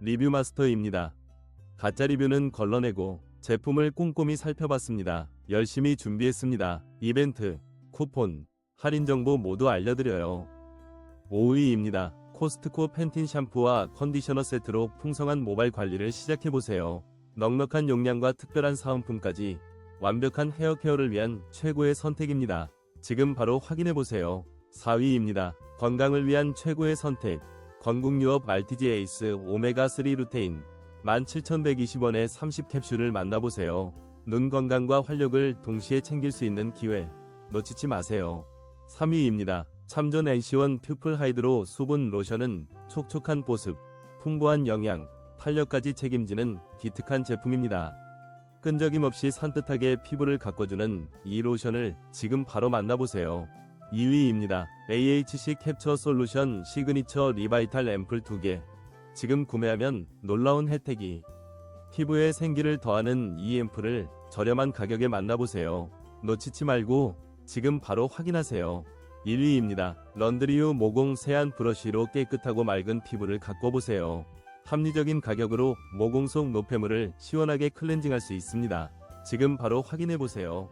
리뷰 마스터입니다. 가짜 리뷰는 걸러내고 제품을 꼼꼼히 살펴봤습니다. 열심히 준비했습니다. 이벤트, 쿠폰, 할인 정보 모두 알려드려요. 5위입니다. 코스트코 펜틴 샴푸와 컨디셔너 세트로 풍성한 모발 관리를 시작해보세요. 넉넉한 용량과 특별한 사은품까지 완벽한 헤어 케어를 위한 최고의 선택입니다. 지금 바로 확인해보세요. 4위입니다. 건강을 위한 최고의 선택. 건국유업 RTG 에이스 오메가3 루테인 17,120원에 30캡슐을 만나보세요. 눈 건강과 활력을 동시에 챙길 수 있는 기회 놓치지 마세요. 3위입니다. 참전 NC1 퓨플 하이드로 수분 로션은 촉촉한 보습, 풍부한 영양, 탄력까지 책임지는 기특한 제품입니다. 끈적임 없이 산뜻하게 피부를 가꿔주는 이 로션을 지금 바로 만나보세요. 2위입니다. AHC 캡처 솔루션 시그니처 리바이탈 앰플 2개. 지금 구매하면 놀라운 혜택이. 피부에 생기를 더하는 이 앰플을 저렴한 가격에 만나보세요. 놓치지 말고 지금 바로 확인하세요. 1위입니다. 런드리유 모공 세안 브러쉬로 깨끗하고 맑은 피부를 가꿔보세요. 합리적인 가격으로 모공 속 노폐물을 시원하게 클렌징할 수 있습니다. 지금 바로 확인해보세요.